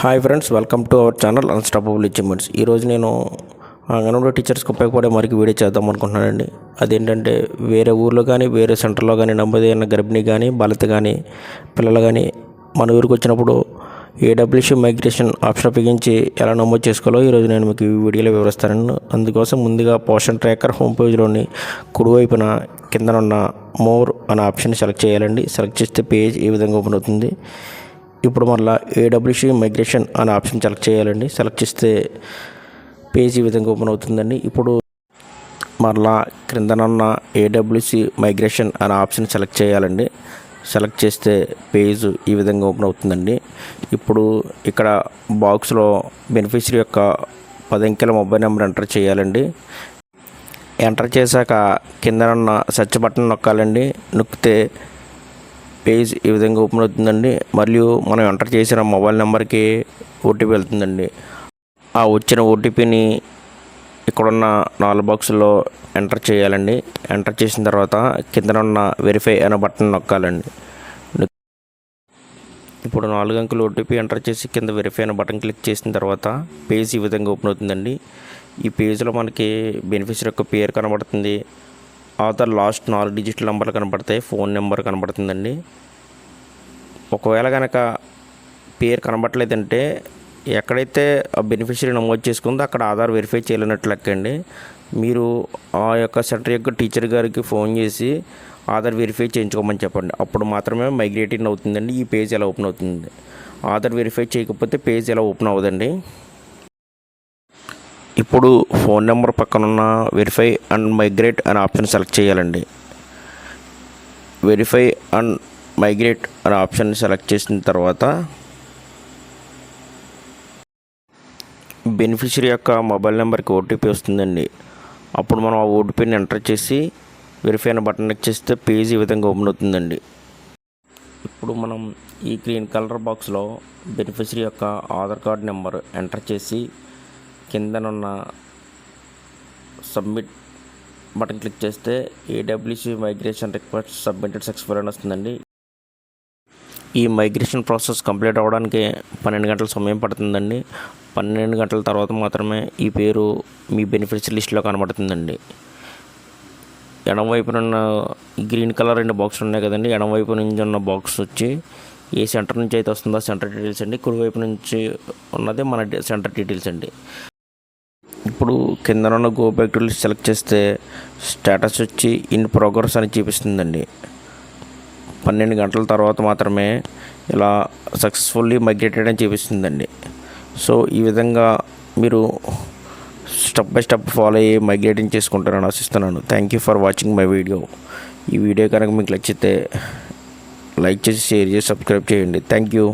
Hi friends welcome to our channel unstoppable achievements ఈరోజు నేను అంగన్వాడీ టీచర్స్కి ఉపయోగపడే మరికి వీడియో చేద్దాం అనుకుంటున్నానండి. అదేంటంటే వేరే ఊర్లో కానీ వేరే సెంటర్లో కానీ నమ్మదైన గర్భిణి కానీ బాలిత కానీ పిల్లలు కానీ మన ఊరికి వచ్చినప్పుడు ఏడబ్ల్యూసీ మైగ్రేషన్ ఆప్షన్ ఉపయోగించి ఎలా నమోదు చేసుకోవాలో ఈరోజు నేను మీకు ఈ వీడియోలో వివరిస్తాను అందుకోసం ముందుగా పోషన్ ట్రాకర్ హోమ్ పేజ్లోని కుడివైపున కిందనున్న మోర్ అనే ఆప్షన్ సెలెక్ట్ చేయాలండి. సెలెక్ట్ చేస్తే పేజ్ ఈ విధంగా ఓపెన్ అవుతుంది. ఇప్పుడు మరలా ఏడబ్ల్యూసీ మైగ్రేషన్ అనే ఆప్షన్ సెలెక్ట్ చేయాలండి. సెలెక్ట్ చేస్తే పేజ్ ఈ విధంగా ఓపెన్ అవుతుందండి. ఇప్పుడు మరలా క్రిందనున్న ఏడబ్ల్యూసీ మైగ్రేషన్ అనే ఆప్షన్ సెలెక్ట్ చేయాలండి. సెలెక్ట్ చేస్తే పేజ్ ఈ విధంగా ఓపెన్ అవుతుందండి. ఇప్పుడు ఇక్కడ బాక్స్లో బెనిఫిషరీ యొక్క పది అంకెల మొబైల్ నెంబర్ ఎంటర్ చేయాలండి. ఎంటర్ చేశాక కిందనున్న సెర్చ్ బటన్ నొక్కాలండి. నొక్కితే పేజ్ ఈ విధంగా ఓపెన్ అవుతుందండి. మరియు మనం ఎంటర్ చేసిన మొబైల్ నెంబర్కి ఓటీపీ వెళ్తుందండి. ఆ వచ్చిన ఓటీపీని ఇక్కడున్న నాలుగు బాక్సుల్లో ఎంటర్ చేయాలండి. ఎంటర్ చేసిన తర్వాత కిందనున్న ఉన్న వెరిఫై అనే బటన్ నొక్కాలండి. ఇప్పుడు నాలుగు అంకెలు ఓటీపీ ఎంటర్ చేసి కింద వెరిఫై అనే బటన్ క్లిక్ చేసిన తర్వాత పేజ్ ఈ విధంగా ఓపెన్ అవుతుందండి. ఈ పేజ్లో మనకి బెనిఫిషరీ యొక్క పేరు కనబడుతుంది. ఆధార్ లాస్ట్ నాలుగు డిజిటల్ నెంబర్లు కనబడతాయి ఫోన్ నెంబర్ కనబడుతుందండి. ఒకవేళ కనుక పేరు కనబడలేదంటే ఎక్కడైతే ఆ బెనిఫిషరీ నమోదు చేసుకుందో అక్కడ ఆధార్ వెరిఫై చేయలేనట్లు లెక్కండి. మీరు ఆ యొక్క సెంటర్ యొక్క టీచర్ గారికి ఫోన్ చేసి ఆధార్ వెరిఫై చేయించుకోమని చెప్పండి. అప్పుడు మాత్రమే మైగ్రేటింగ్ అవుతుందండి ఈ పేజ్ ఎలా ఓపెన్ అవుతుంది. ఆధార్ వెరిఫై చేయకపోతే పేజ్ ఎలా ఓపెన్ అవ్వదండి. ఇప్పుడు ఫోన్ నెంబర్ పక్కన ఉన్న వెరిఫై అండ్ మైగ్రేట్ అనే ఆప్షన్ సెలెక్ట్ చేయాలండి. వెరిఫై అండ్ మైగ్రేట్ అనే ఆప్షన్ సెలెక్ట్ చేసిన తర్వాత బెనిఫిషరీ యొక్క మొబైల్ నెంబర్కి ఓటీపీ వస్తుందండి. అప్పుడు మనం ఆ ఓటీపీని ఎంటర్ చేసి వెరిఫై అనే బటన్ క్లిక్ చేస్తే పేజ్ ఈ విధంగా ఓపెన్ అవుతుందండి. ఇప్పుడు మనం ఈ గ్రీన్ కలర్ బాక్స్లో బెనిఫిషరీ యొక్క ఆధార్ కార్డ్ నెంబర్ ఎంటర్ చేసి కిందనున్న సబ్మిట్ బటన్ క్లిక్ చేస్తే AWC migration request submitted successful అని వస్తుందండి. ఈ మైగ్రేషన్ ప్రాసెస్ కంప్లీట్ అవ్వడానికి పన్నెండు గంటల సమయం పడుతుందండి. పన్నెండు గంటల తర్వాత మాత్రమే ఈ పేరు మీ బెనిఫిట్స్ లిస్ట్లో కనబడుతుందండి. ఎడమవైపునున్న గ్రీన్ కలర్ రెండు బాక్సులు ఉన్నాయి కదండి. ఎడమవైపు నుంచి ఉన్న బాక్స్ వచ్చి ఏ సెంటర్ నుంచి అయితే వస్తుందో సెంటర్ డీటెయిల్స్ అండి. కుడివైపు నుంచి ఉన్నది మన సెంటర్ డీటెయిల్స్ అండి. ఇప్పుడు కింద ఉన్న go back to list select చేస్తే స్టేటస్ వచ్చి ఇన్ ప్రోగ్రెస్ అని చూపిస్తుందండి. పన్నెండు గంటల తర్వాత మాత్రమే ఇలా సక్సెస్ఫుల్లీ మైగ్రేటెడ్ అని చూపిస్తుందండి. సో ఈ విధంగా మీరు స్టెప్ బై స్టెప్ ఫాలో అయ్యి మైగ్రేటింగ్ చేసుకుంటారని ఆశిస్తున్నాను. Thank you for watching my video ఈ వీడియో కనుక మీకు నచ్చితే లైక్ చేసి షేర్ చేసి సబ్స్క్రైబ్ చేయండి. Thank you